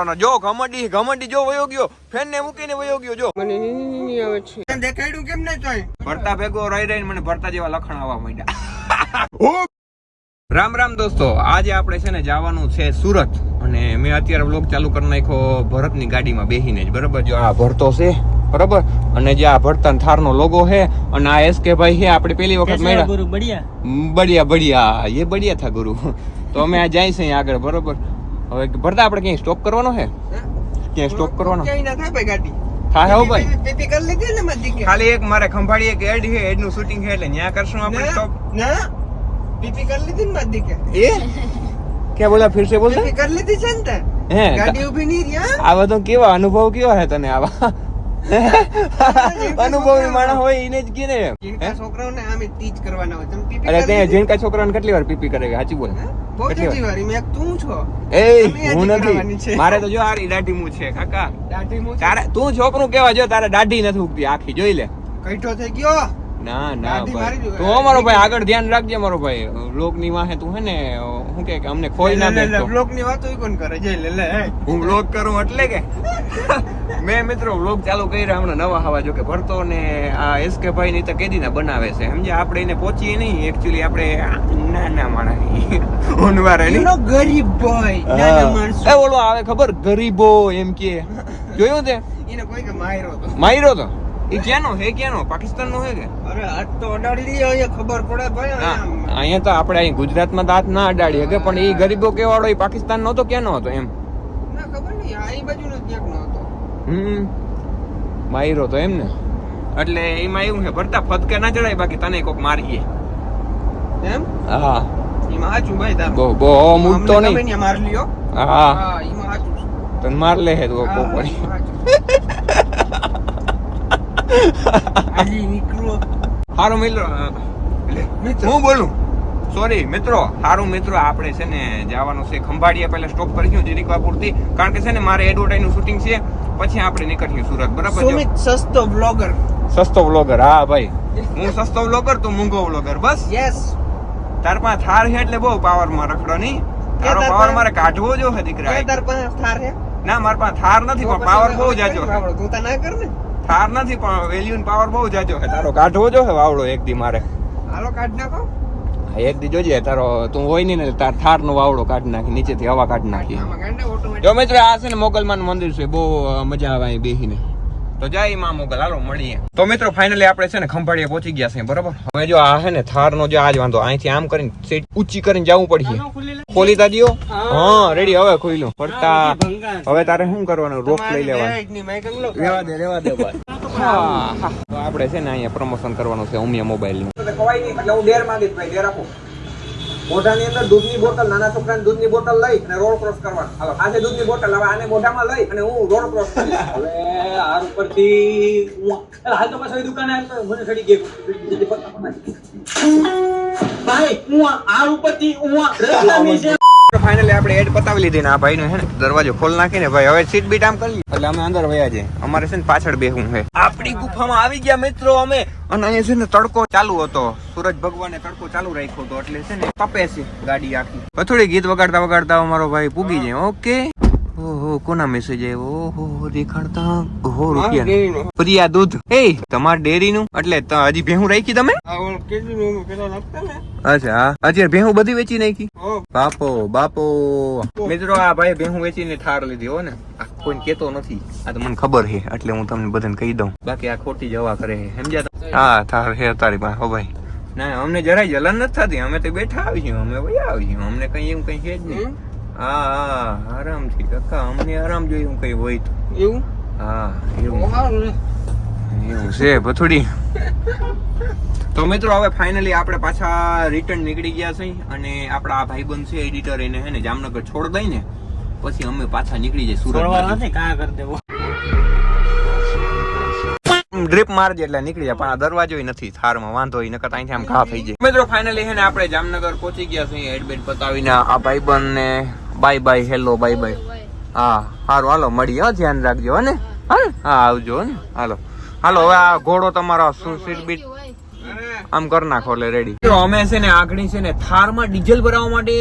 જો ઘમંડી ઘમંડી જો વયો ગયો ફેન ને મૂકીને વયો ગયો જો. મને નહીં આવે છે. દેખાડ્યું કેમ ને તોય? ભરતા ભેગો રહી રહીને મને ભરતા જેવા લખણ આવવા માંડ્યા. રામ રામ દોસ્તો આજે આપણે છે ને જવાનું છે સુરત. અને મેં અત્યારે બ્લોગ ચાલુ કરી નાખ્યો ભરતની ગાડીમાં બેહીને જ. બરાબર? જો આ ભરતો છે બરાબર? અને જે આ ભરતન થારનો લોગો છે અને આ એસ કે ભાઈ છે આપણે પેલી વખત મળ્યા. ગુરુ બડિયા બઢિયા બઢિયા એ બડિયા થા ગુરુ. તો અમે આ જાય છે આગળ બરોબર? હવે ભરતા આપણે ક્યાંય સ્ટોપ કરવાનો છે? ક્યાંય સ્ટોપ કરવાનો? ક્યાંય ના થાય ભાઈ ગાડી. થાય હો ભાઈ. પીપી કરી લીધી ને મારી કે ખાલી એક મારે ખંભાળી એક એડ છે એડનું શૂટિંગ છે એટલે ન્યા કરશું આપણે સ્ટોપ ના. પીપી કરી લીધી ને મારી કે એ? કે બોલા ફિર સે બોલતા? પીપી કરી લીધી છે ને તે? હે ગાડી ઊભી નહીં રહ્યા આવા તો કેવા અનુભવ કેવા હે તને આવા? અનુભવી માણસ હોય એને જ કે ને છોકરાઓને આમે ટીચ કરવાના હોય. તમે પીપી અરે કેટલી વાર પીપી કરે સાચી બોલ. કેટલી વાર? મેં તું છો. એ હું નથી. મારે તો જો આરી દાઢી મું છે કાકા. દાઢી મૂકી. તારે તું છોકરું કેવા જો તારે દાઢી નથી ઉગતી. આખી જોઈ લે. કઈઠો થઈ ગયો? ના ના ભાઈ. તો મારો ભાઈ આગળ ધ્યાન રાખજે મારો ભાઈ. લોકની વાહે તું હે ને હું કે અમને ખોઈ ના દે તો લે, બ્લોકની વાતો કોણ કરે? જે લે લે હું. વ્લોગ કરું એટલે કે? મેં મિત્રો વ્લોગ ચાલુ કર્યા હમણાં નવા હવા જો કે ભરતો ને આ એસકે ભાઈ ની તો કેદી ના બનાવે છે. સમજે આપણે એને પહોંચીએ નહીં. એકચ્યુઅલી આપણે ના ના માણા ઓનવારે નહીં. ગરીબ ગરીબ ના ના માણસ. એ ઓલો આવે ખબર? ગરીબો એમ કે. જોયું તે? એને કોઈ કે માયરો તો. માયરો તો? એ ક્યાંનો હે ક્યાંનો? પાકિસ્તાનનો હે કે? અરે હાથ તો અડાડી લઈએ, અહીંયા ખબર પડે ભાઈ અહીંયા તો આપણે અહીં ગુજરાતમાં દાંત ના અડાડી કે પણ એ ગરીબો કેવાળો એ પાકિસ્તાન નહોતો ક્યાંનો હતો એમ? ના, ખબર નહીં, આ બાજુનો જ ક્યાંકનો હતો. હમ માયરો તો એમ ને. એટલે એમાં એવું છે ભરતા ફતકે ના ચડાય બાકી તને કોક મારીએ. એમ? હા. એમાં હાચું ભાઈ તારું. બહુ બહુ મૂકતો નહીં. ત્યાં માર લ્યો. હા. હા, એમાં હાચું. તને માર લે હે તો કોક પડી. છે. નીકળો. હારો મિત્રો મિત્ર. હું બોલું? સોરી મિત્રો હારું મિત્રો આપણે છે ને જવાનું છે ખંભાળિયા પહેલા સ્ટોપ કરીશું જીરીકવા પૂરતી કારણ કે છે ને મારે એડવર્ટાઈઝનું શૂટિંગ છે પછી આપણે નીકળીએ સુરત બરાબર સુમિત સસ્તો બ્લોગર સસ્તો વ્લોગર હા ભાઈ. હું સસ્તો વ્લોગર તું મૂંગો વ્લોગર બસ? યસ તાર પાસે થાર છે એટલે બહુ પાવરમાં રખડો નહીં. તારો પાવર મારે કાઢવો જો હે દીકરા તાર પાસે થાર છે? ના મારા પાસે થાર નથી પણ પાવર બહુ જાજો તું તો ના કર ને થાર નથી પણ વેલ્યુ પાવર બહુ જાજો છે. તારો કાઢવો જો હે વાવડો એક દી મારે. હાલો કાઢ નાખો. એક દી જોજે તારો તું હોય નહીં ને તાર થાર નો વાવડો કાઢી નાખી નીચેથી હવા કાઢી નાખી. ને. જો મિત્રો આ છે ને મોગલમાન મંદિર છે બહુ મજા આવે અહીં બેહીને. તો જય માં મોગલ હાલો મળીએ. તો મિત્રો ફાઇનલી આપણે છે ને ખંભાળીએ પહોંચી ગયા છે બરોબર? હવે જો આ છે ને થાર નો જો આજ વાંધો અહીંથી આમ કરીને સીટ ઊંચી કરીને જવું પડશે. ખોલી તા દિયો. હા. રેડી હવે ખોલ્યું પડતા હવે તારે શું કરવાનું? રોક લઈ લેવાનું. રેવા દે રેવા દે આપણે છે ને અહીંયા પ્રમોશન કરવાનું છે ઉમિયા મોબાઈલનું. કવાય નહીં એટલે હું ડેર માંગીશ ભાઈ ડેર આપો. મોઢાની અંદર દૂધની બોટલ નાના છોકરાની દૂધની બોટલ લઈ અને રોડ ક્રોસ કરવાનો. હવે આજે દૂધની બોટલ હવે આને મોઢામાં લઈ અને હું રોડ ક્રોસ કરીશ. હવે આ ઉપરથી હાલ તો પાછો દુકાને મને ચડી ગઈ ભાઈ હું આ ઉપરથી હું એડ પતાવી લીધી ને આ ભાઈનો છે ને, દરવાજો ખોલ નાખીને ભાઈ, હવે સીટ બીટ આમ કરી એટલે અમે અંદર વયા જઈએ. અમારે છે ને પાછળ બેહવું છે. આપણી ગુફામાં આવી ગયા મિત્રો અમે. અને અહીંયા છે ને તડકો ચાલુ હતો. સૂરજ ભગવાને તડકો ચાલુ રાખ્યો હતો. એટલે છે ને તપે છે ગાડી આખી. પથોડી થોડી ગીત વગાડતા વગાડતા અમારો ભાઈ પૂગી જાય. ઓકે ઓહો કોના મેસેજ આવ્યો? ઓહો દેખાડતા. ઓહો રૂપિયા. પ્રિયા દૂધ. એ તમારી ડેરીનું? એટલે હજી ભેહું રાખી તમે? અચ્છા અત્યારે બધી વેચી નાખી? બાપો બાપો. મિત્રો આ ભાઈ ભેહું વેચીને ઠાર લીધી હો ને. કોઈ કેતો નથી. આ તો મને ખબર છે એટલે હું તમને બધાને કહી દઉં. બાકી આ ખોટી જવા કરે છે સમજ્યા હા થાર છે તારી પાસે હો ભાઈ. ના અમને જરાય જલન નથી થતી. અમે તો બેઠા આવીશું અમે આવી આવીશું. અમને કઈ એવું કઈ છે જ નહીં? હા હા આરામથી. કાકા અમને આરામ જોઈએ એવું કઈ હોય તો. એવું? હા એવું. એવું છે ભથુડી. તો મિત્રો હવે ફાઇનલી આપણે પાછા રિટર્ન નીકળી ગયા છે અને આપણા આ ભાઈબંધ છે એડિટર એને હે ને જામનગર છોડ દઈ ને પછી અમે પાછા નીકળી જઈએ સુરત. નથી કા કરી દેવો? ડ્રીપ મારજે એટલે નીકળી જાય. પણ આ દરવાજો નથી થારમાં વાંધો ઈ નકર અહીંથી આમ ઘા થઈ જાય. મિત્રો ફાઇનલી હે ને આપણે જામનગર પહોંચી ગયા છીએ એડમિટ પતાવીને. આ ભાઈબંધ ને bye bye hello bye bye હા સારું હાલો મળીએ હો ધ્યાન રાખજો હો ને? હા આવજો ને? હાલો. હાલો હવે આ ઘોડો તમારો શું સીટ બીટ આમ કર નાખો એટલે રેડી અમે છે ને આગળ છે ને થારમાં ડીઝલ ભરાવવા માટે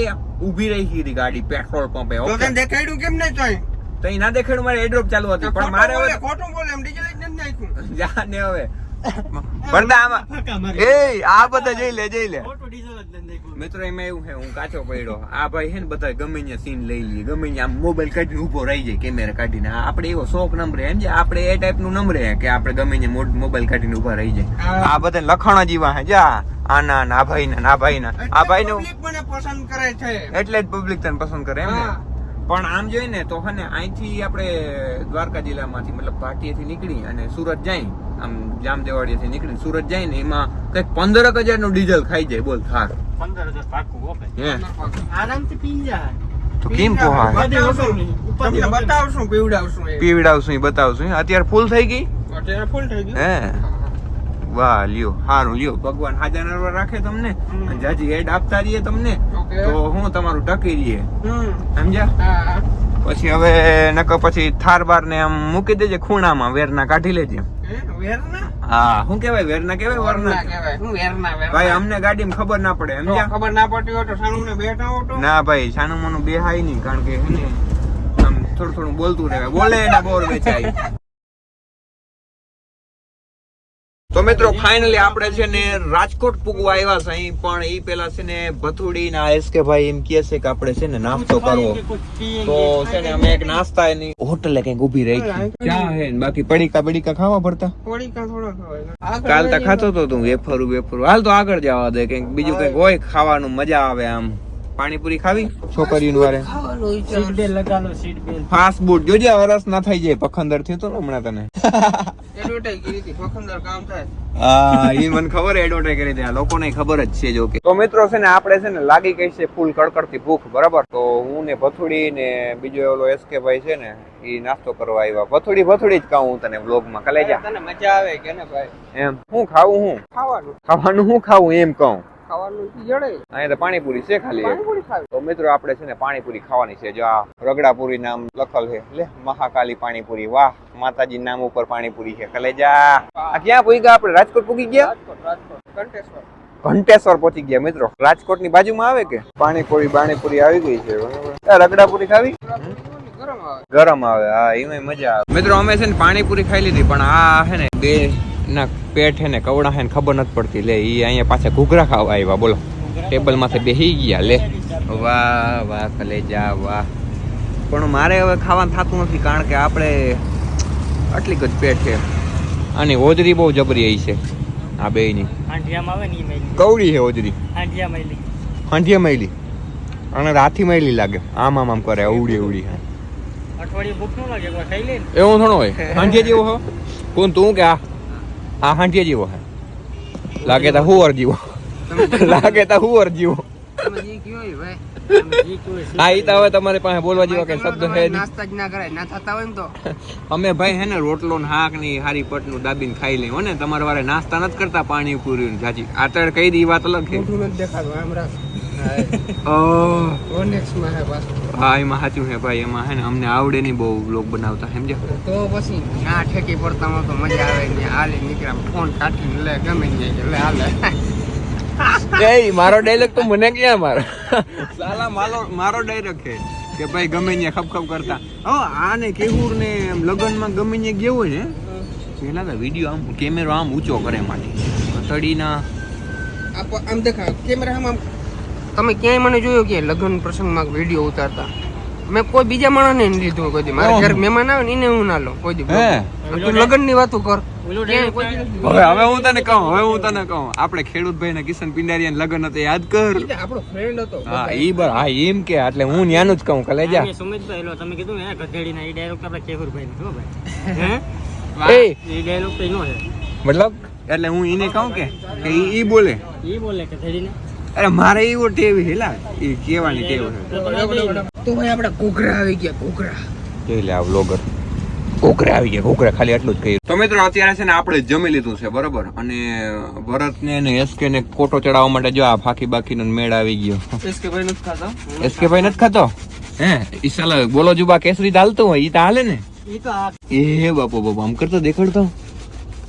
ઊભી રહી હતી ગાડી પેટ્રોલ પંપે તો દેખાડ્યું કેમ નહીં તોય? ના દેખાડ્યું મારે એડ્રોપ ચાલુ હતી પણ મારે ખોટું બોલે, એમ ડીજે લઈને નથી નાખ્યું જા ને હવે પડદા આમાં એ આ બધા જઈ લે જઈ લે. ખોટું ડીઝલ જ નથી નાખ્યું. મિત્રો એમાં એવું છે હું કાચો પડ્યો. આ ભાઈ છે ને બધા ગમે ત્યાં સીન લઈ લઈએ ગમે ત્યાં મોબાઈલ કાઢીને ઊભો રહી જાય કેમેરા કાઢીને. આ આપણે એવો શોખ નંબર એમ છે આપણે એ ટાઈપનું નંબર હે કે આપણે ગમે ત્યાં મોબાઈલ કાઢીને ઊભા રહી જાય. આ બધા લખણ જીવા હે જા આના ના ના ભાઈ ના ના ભાઈ ના. આ ભાઈ નું પસંદ કરે છે. એટલે જ પબ્લિક તને પસંદ કરે એમ ને? હા. પણ આમ જોઈએ ને તો હે ને અહીંથી આપણે દ્વારકા જિલ્લામાંથી મતલબ ભાટીએથી નીકળી અને સુરત જાય આમ જામદેવાડીથી નીકળી સુરત જાય ને એમાં કંઈક પંદરક હજારનું ડીઝલ ખાઈ જાય બોલ થાર પંદર હજાર પાકું આરામથી પી જાય. તો કેમ પોહાય? બતાવશું. પીવડાવશું પીવડાવશું બતાવશું. અત્યારે ફૂલ થઈ ગઈ? અત્યારે ફૂલ થઈ ગઈ હે. વાહ લ્યો હારું લ્યો ભગવાન હાજર નરવા રાખે તમને. અને જાજી એડ આપતા રહીએ તમને. તો હું તમારું ટકી રહીએ. સમજ્યા? પછી હવે નકર પછી થાર બાર ને આમ મૂકી દેજે ખૂણામાં વેરના કાઢી લેજે. વેરના? હા શું કેવાય વેરના કેવાય વેરના વેરના ભાઈ અમને ગાડીમાં ખબર ના પડે એમ ખબર ના પડતી હોય તો સાણુને બેઠા હો ના ભાઈ સાનુ મોનું બેહાય નહીં કારણ કે હે આમ થોડું થોડું બોલતું રહેવાય. બોલે એના બોર વેચાય. તો મિત્રો ફાઇનલી આપણે છે ને રાજકોટ પૂગવા આવ્યા છે. અહીં પણ એ પેલા છે ને ભથુડી ના એસકે ભાઈ એમ કહે છે કે આપણે છે ને નાસ્તો કરવો. તો છે ને અમે એક નાસ્તા એની હોટલે કંઈક ઊભી રહી ચા હે બાકી પડીકા બડીકા ખાવા પડતા પડીકા થોડા થોડો કાલ તો ખાતો તો તું વેફરું વેફરું. હાલ તો આગળ જવા દે કંઈક બીજું કંઈક હોય ખાવાનું મજા આવે આમ. પાણીપુરી ખાવી? છોકરીનું વારે. Seat seat. ફાસ્ટ ફૂડ જોજે વરસ ના થઈ જાય પખંદર થયું તો હમણાં તને. એડવર્ટાઈઝ કરી હતી પખંદર કામ થાય. હા એ મને ખબર એડવર્ટાઈઝ કરી દે લોકોને ખબર જ છે જો કે. તો મિત્રો છે ને આપણે છે ને લાગી ગઈ છે ફૂલ કડકડતી ભૂખ બરાબર? તો હું ને ભથુડી ને બીજો ઓલો એસકે ભાઈ છે ને એ નાસ્તો કરવા આવ્યા. ભથુડી ભથુડી જ હું તને વ્લોગમાં કલે જા. તને મજા આવે કે ને ભાઈ? એમ. હું ખાવું હું? ખાવાનું. ખાવાનું હું ખાવું એમ કહું. ખાવાનું જડે અહીંયા તો પાણીપુરી છે ખાલી. પાણીપુરી ખાવી. તો મિત્રો આપણે છે ને પાણીપુરી ખાવાની છે. જો આ રગડાપુરી નામ લખલ છે. લે મહાકાલી પાણીપુરી. વાહ માતાજી નામ ઉપર પાણીપુરી છે. કલેજા આ ક્યાં પૂગી ગયા આપણે રાજકોટ પૂગી ગયા? રાજકોટ રાજકોટ. કંટેશ્વર ઘંટેશ્વર પહોંચી ગયા મિત્રો. રાજકોટની બાજુમાં આવે કે? પાણીપુરી બાણીપુરી આવી ગઈ છે. બરાબર. આ રગડાપુરી ખાવી? ગરમ આવે. ગરમ આવે. હા એમાં મજા આવે. મિત્રો અમે છે ને પાણીપુરી ખાઈ લીધી પણ આ છે ને બે ના પેટ છે ને કવડા છે ને ખબર નથી પડતી. લે એ અહીંયા પાછા ઘૂઘરા ખાવા આવ્યા બોલો. ટેબલમાંથી બેસી ગયા લે. વાહ વાહ કલેજા વાહ. પણ મારે હવે ખાવાનું થતું નથી કારણ કે આપણે આટલી જ પેટ છે. આની હોજરી બહુ જબરી આવી છે આ બે ને. કવડી છે હોજરી. હાંઠિયા મૈલી. અને રાથી મૈલી લાગે. આમ આમ આમ કરે અવડી અવડી હા. એવું થોડો હોય? હાંઠિયા જેવો હો કોણ તું કે આ? આ હાંઠિયા જેવો હે. લાગે તા હુવર જેવો લાગે તા હુવર જેવો તું એ તો હવે તમારી પાસે બોલવા જેવા કઈ શબ્દ છે નાસ્તા જ ના કરાય ના થતા હોય ને તો. અમે ભાઈ હે ને રોટલો ને હાકની હારી પટનું દાબીને ખાઈ લઈએ. હો ને તમારે વારે નાસ્તા નથી કરતા પાણી પૂરી જાજી. આતળ કહી દી વાત અલગ છે. દેખાડો આમ રાખ હે. એમાં સાચું છે ભાઈ. એમાં હે ને અમને આવડે નહીં બહુ બ્લોગ બનાવતા સમજ્યા? તો પછી ના ઠેકી પડતા તો મજા આવે ને હાલે નીકળ્યા. ફોન કાઢીને લે ગમે ત્યાં લે હાલે. એ મારો ડાયલોગ તો મને ક્યાં મારો? સાલા મારો મારો ડાયલોગ છે કે ભાઈ ગમે ત્યાં ખપ ખપ કરતા. હો આને કેહુર ને આમ લગનમાં ગમે ત્યાં ગયો હોય ને પેલા તો વીડિયો આમ કેમેરો આમ ઊંચો કરે માટે. તડીના આપ આમ દેખા કેમેરામાં આમ તમે ક્યાંય મને જોયો કે લગ્ન પ્રસંગમાં વીડિયો ઉતારતા? મેં કોઈ બીજા માણસને નહીં લીધું કોઈ દી. મારા ઘર મહેમાન આવે ને એને હું ના લઉં કોઈ દી. હે? તું લગ્નની વાતો કર. હવે હવે હું તને કહું હવે હું તને કહું. આપણે ખેડૂત ભાઈ ને કિશન પિંડારિયા લગ્ન હતા યાદ કર. આપણો ફ્રેન્ડ હતો. હા ઈ બર હા એમ કે એટલે હું ન્યાનું જ કહું કલેજા. આમે સુમિતભાઈ લો તમે કીધું ને ગધેડીના ઈ ડાયરેક્ટ આપણે કેવુરભાઈ નો ભાઈ. હે? એ. ડાયરેક્ટ તો ઈનો છે. મતલબ? એટલે હું એને કહું કે કે ઈ ઈ બોલે. ઈ બોલે ગધેડીને. અરે મારે એવો ટેવ હેલા એ કેવાની ટેવ છે. તો ભાઈ આપડા કોકરા આવી ગયા કોકરા જોઈ લે આ વ્લોગર કોકરા આવી ગયા કોકરા ખાલી આટલું જ કહ્યું તો મિત્રો અત્યારે છે ને આપણે જમી લીધું છે બરોબર? અને ભરત ને એસકે ને કોટો ચડાવવા માટે જો આ ફાકી બાકીનો મેળ આવી ગયો. એસકે ભાઈ નથી ખાતો એસકે ભાઈ નથી ખાતો હે ઈ સાલા બોલો જુબા કેસરી દાલતો હોય ઈ તો હાલે ને. ઈ તો એ બાપો બાપો આમ કરતો દેખાડતો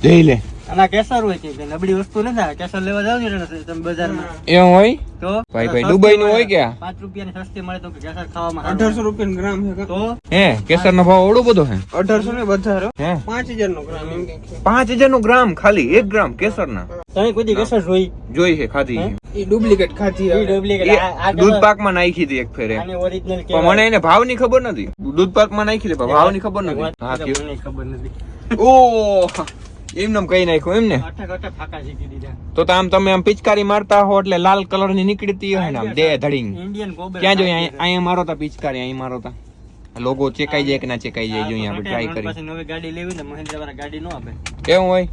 જઈ લે. આમાં કેસર હોય કે નબળી વસ્તુ નથી કેસર લેવા જાવ ને તમે બજારમાં. એવું હોય? તો ભાઈ ભાઈ દુબઈ નું હોય કે? પાંચ રૂપિયાની સસ્તી મળે તો કેસર ખાવામાં અઢારસો રૂપિયા ગ્રામ છે તો? હે કેસર નો ભાવ ઓળો બધો હે અઢારસો ને વધારો. હે? પાંચ હજાર નો ગ્રામ એમ કંઈક છે. પાંચ હજારનું ગ્રામ ખાલી એક ગ્રામ કેસર ના તમે કોઈ કેસર જોઈ? જોઈ છે ખાધી એ ડુપ્લિકેટ ખાધી ઈ ડુપ્લિકેટ. આ- આ એ દૂધ પાકમાં નાખી હતી એક ફેરે. મને એને ભાવની ખબર નથી. દૂધ પાકમાં નાખી દે ભાવની ખબર નથી. હા ખબર નથી. ઓ એમને? કઈ નાખ્યું એમ ને તો તો આમ તમે આમ પિચકારી મારતા હો એટલે લાલ કલરની નીકળતી હોય ને આમ દે ધડીંગ. ક્યાં જોઈએ અહીંયા મારો તા પિચકારી અહીં મારો તા. લોગો ચેકાઈ જાય કે ના ચેકાઈ જાય જોઈએ આપણે ટ્રાય કરી પછી નવી ગાડી લેવી ને મહેન્દ્ર વાળા ગાડી નો આપે. કેવું હોય?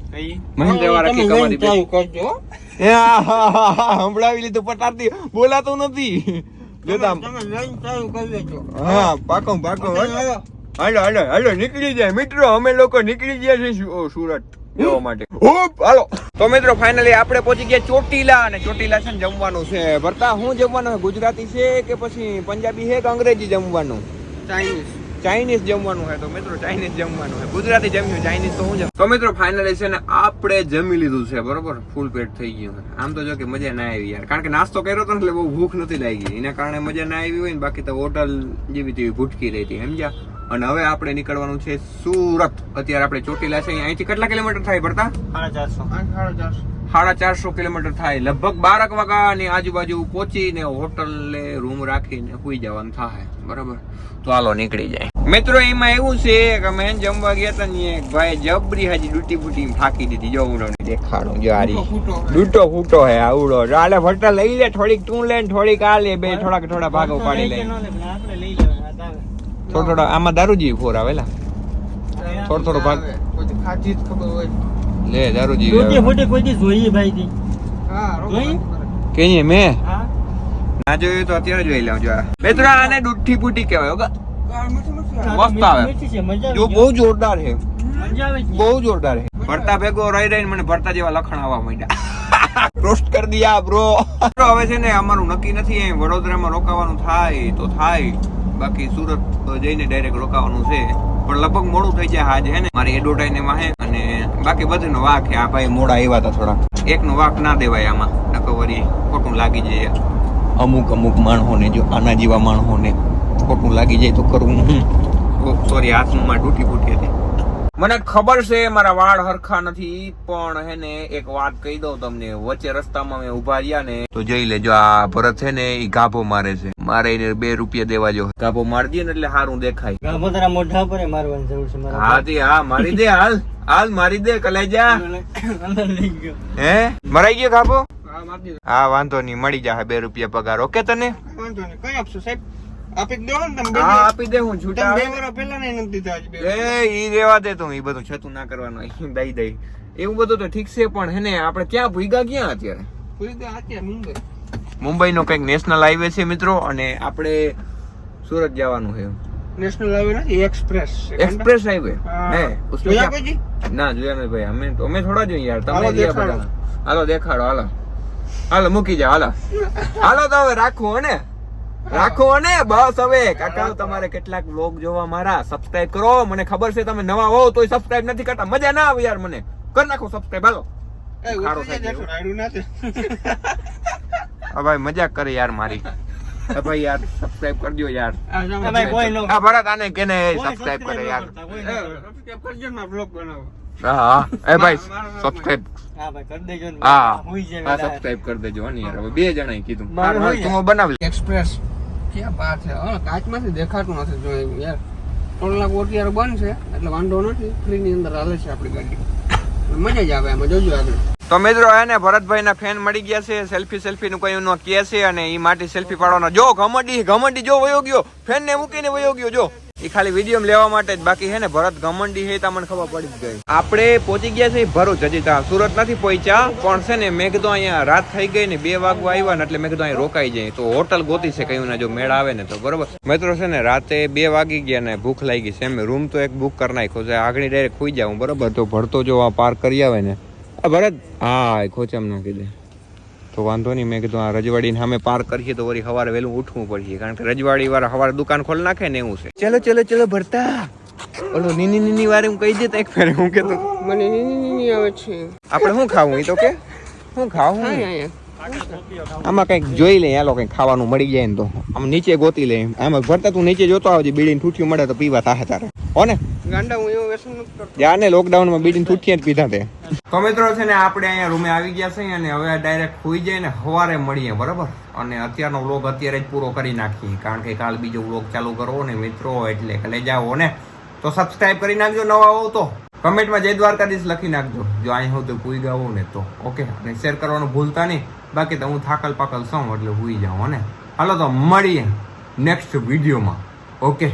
મહેન્દ્ર વાળા કે કમારી ચાલુ કરજો. એ હા, હા, હા, હા, સંભળાવી લીધું પટારતી. બોલાતું નથી. જોતા તમે લઈને ટ્રાય કરી લેજો. હા પાકો પાકો હાલો. હાલો. હાલો નીકળી જાય. મિત્રો અમે લોકો નીકળી ગયા છે સુરત. જવા માટે. હુપ, હાલો. તો મિત્રો ફાઇનલી આપણે પહોંચી ગયા ચોટીલા અને ચોટીલા છે ને જમવાનું છે. ભરતા હું જમવાનું છે? ગુજરાતી છે કે પછી પંજાબી છે કે અંગ્રેજી જમવાનું? ચાઇનીઝ ચાઇનીઝ જમવાનું છે. તો મિત્રો ચાઇનીઝ જમવાનું છે. ગુજરાતી જમ્યું ચાઇનીઝ તો હું જમ તો મિત્રો ફાઇનલી છે ને આપણે જમી લીધું છે બરોબર? ફૂલ પેટ થઈ ગયું આમ તો જો કે મજા ના આવી યાર. કારણ કે નાસ્તો કર્યો હતો ને એટલે બહુ ભૂખ નથી લાગી. એના કારણે મજા ના આવી હોય ને બાકી તો હોટલ જેવી તેવી ભૂટકી રહી હતી સમજ્યા? અને હવે આપણે નીકળવાનું છે સુરત. અત્યારે આપણે ચોટીલા છે. અહીંથી કેટલા કિલોમીટર થાય પડતા સાડા ચારસો. સાડા ચારસો. કિલોમીટર થાય. લગભગ બારક વાગ્યાની આજુબાજુ પહોંચીને હોટલ રૂમ રાખીને સુઈ જવાનું થાય. બરાબર? તો હાલો નીકળી જાય. મિત્રો એમાં એવું છે કે અમે જમવા ગયા હતા ને એક ભાઈ જબરી હાજી ડૂટી બુટી ફાકી દીધી. જો હું દેખાડું જો ડૂટો ફૂટો હે. આવડો. આલે ફટા લઈ લે થોડીક તું લે થોડીક આ લે બે થોડાક થોડા ભાગો પાડી લે. આપણે લઈ આ થોડો થોડો આમાં દારૂ જેવી ફોર આવેલા થોડો થોડો ભાગ. ખાધી જ ખબર હોય. લે દારૂ તૂટી જેવી કોઈ જોઈએ ભાઈ દી. હા જોઈ? કે મેં? ના જોયું તો અત્યારે જોઈ લઉં જો મિત્રો આને દૂધી પૂટી કહેવાય આવે. મસ્ત આવે. જો બહુ જોરદાર છે. મજા આવે છે. બહુ જોરદાર છે. ભરતા ભેગો રહી રહીને મને ભરતા જેવા લખણ આવવા માંડ્યા. રોસ્ટ કરી દીયા બ્રો હવે છે ને અમારું નક્કી નથી અહીં વડોદરામાં રોકાવાનું થાય તો થાય. બાકી સુરત જઈને ડાયરેક્ટ રોકાવાનું છે. પણ લગભગ મોડું થઈ જાય આજે હે ને. મારી એડવર્ટાઈઝ એમાં હે અને બાકી બધાનો વાક આ ભાઈ મોડા આવ્યા હતા થોડા એકનો વાક ના દેવાય આમાં. નકો વળી ખોટું લાગી જાય. અમુક અમુક માણસોને જો આના જેવા માણસોને ખોટું લાગી જાય તો કરવું સોરી હાથમાં તૂટી ફૂટી હતી. મને ખબર છે મારા વાળ હરખા નથી પણ હે ને એક વાત કહી દઉં તમને. વચ્ચે રસ્તામાં મેં ઊભા રહ્યા ને તો જઈ લેજો આ ભરત છે ને એ ગાભો મારે છે. મારે એને બે રૂપિયા દેવા જો. ગાભો મારી દે ને એટલે સારું દેખાય. ગાભો તારા મોઢા પર મારવાની જરૂર છે હા તે હા મારી દે હાલ. હાલ મારી દે કલેજા હે? મરાઈ ગયો ગાભો? હા હા વાંધો નહીં મળી જાય બે રૂપિયા પગાર. ઓકે તને? વાંધો નહીં કઈ આપશો સાહેબ? આપી દો ને તમે હા આપી દે હું છૂટા બે વર્ષ પહેલા નહીં નથી દીધા બે એ ઈ રેવા દે તું ઈ બધું છતું ના કરવાનું અહીં દઈ દઈ એવું બધું તો ઠીક છે પણ હે ને આપણે ક્યાં ભૂગા ક્યાં અત્યારે? ભૂગા અત્યારે મુંબઈ. મુંબઈ નો કંઈક નેશનલ હાઈવે છે મિત્રો અને આપણે સુરત જવાનું છે. નેશનલ હાઈવે નથી એક્સપ્રેસ એક્સપ્રેસ હાઈવે હે. જોયા કોઈ? ના જોયા નથી ભાઈ અમે તો અમે થોડા જોઈએ યાર તમે જોયા. બધા હાલો દેખાડો હાલો. હાલો મૂકી જાઓ હાલો. હાલો તો હવે રાખું હો ને. રાખો ને બસ હવે. કાકા તમારે કેટલાક વ્લોગ જોવા મારા. સબસ્ક્રાઇબ કરો. મને ખબર છે તમે નવા હો તોય સબસ્ક્રાઇબ નથી કરતા. મજા ના આવે યાર મને. કર નાખો સબસ્ક્રાઇબ હાલો. ભાઈ મજાક કરે યાર મારી. ભાઈ યાર સબસ્ક્રાઇબ કરજો યાર. આ ભરત આને કેને સબસ્ક્રાઇબ કરે યાર. subscribe કરજો ને, vlog બનાવો. હા એ ભાઈ સબસ્ક્રાઇબ હા ભાઈ કરી દેજો હા. સબસ્ક્રાઇબ કરી દેજો ને યાર. હવે બે જણાએ કીધું. મારે તું બનાવી એક્સપ્રેસ કાચમાંથી દેખાતું નથી જો યાર. ત્રણ લાખ અત્યારે બંધ છે, એટલે વાંધો નથી. ફ્રી ની અંદર હાલે છે આપણી ગાડી. મજા જ આવે એમાં જોજો આગળ. તો મિત્રો હે ને ભરતભાઈ ના ફેન મળી ગયા છે. સેલ્ફી સેલ્ફી નું કયું કે છે અને એ માટે સેલ્ફી પાડવાનો, જો, ઘમંડી ઘમંડી જો વયો ગયો. ફેન ને મૂકીને વયો ગયો, જો. ઈ ખાલી વીડિયો લેવા માટે જ. બાકી હે ને ભરત ઘમંડી હે તા ખબર પડી જ ગઈ. આપણે પહોંચી ગયા છે ભરૂચ હજી ત્યાં સુરત નથી પહોંચ્યા, પણ છે ને મેં કીધું અહીંયા રાત થઈ ગઈ ને બે વાગવા આવ્યા ને એટલે મેં કીધું અહીં રોકાઈ જાય. તો હોટલ ગોતી છે કયું ના જો મેળ આવે ને તો, બરોબર? મિત્રો છે ને રાતે બે વાગી ગયા ને ભૂખ લાગી છે એમ. રૂમ તો એક બુક કરી નાખ્યો છે. આગળ ડાયરેક્ટ ખુઈ જાઉં, બરોબર? તો ભરતો જો આ પાર્ક કરી આવે ને. ભરત? હા, એ ખોચામ નાખી દે. તો વાંધો નહીં. મેં કીધું આ રજવાડીને સામે પાર્ક કરીએ તો વળી સવારે વહેલું ઉઠવું પડશે કારણ કે રજવાડી વાળા સવારે દુકાન ખોલી નાખે ને એવું છે. ચલો ચલો ચલો ભરતા. ઓલો નીની નીની વારે હું કહી દેતા એક ફેરે હું કેતો. મને નીની નીની આવે છે. આપણે શું ખાવું? એ તો કે? શું ખાવું? હું? અહીંયા આમાં કંઈક જોઈ લે યાલો કંઈક ખાવાનું મળી જાય ને તો. આમ નીચે ગોતી લે. આમાં ભરતા તું નીચે જોતો આવજે બીડીને ઠૂઠિયું મળે તો પીવા તાહે તારે. હો ને? ગાંડા હું એવું વ્યસન નથી કરતો. યાર લોકડાઉનમાં બીડીને ઠૂઠિયા જ પીધા તે. તો મિત્રો છે ને આપણે અહીંયા રૂમે આવી ગયા છે અને હવે ડાયરેક્ટ ખોઈ જાય ને સવારે મળીએ બરાબર? અને અત્યારનો વ્લોગ અત્યારે જ પૂરો કરી નાખીએ કારણ કે કાલ બીજો વ્લોગ ચાલુ કરવો ને મિત્રો એટલે કે લઈ જાઓ ને? તો સબસ્ક્રાઇબ કરી નાખજો નવા હોવ તો. કમેન્ટમાં જય દ્વારકાધીશ લખી નાખજો જો અહીં હું તો ભૂઈ ગાવું ને તો. ઓકે અને શેર કરવાનું ભૂલતા નહીં. બાકી તો હું થાકલ પાકલ સૌ એટલે ભૂઈ જાઉં ને હાલો તો મળીએ નેક્સ્ટ વિડીયોમાં ઓકે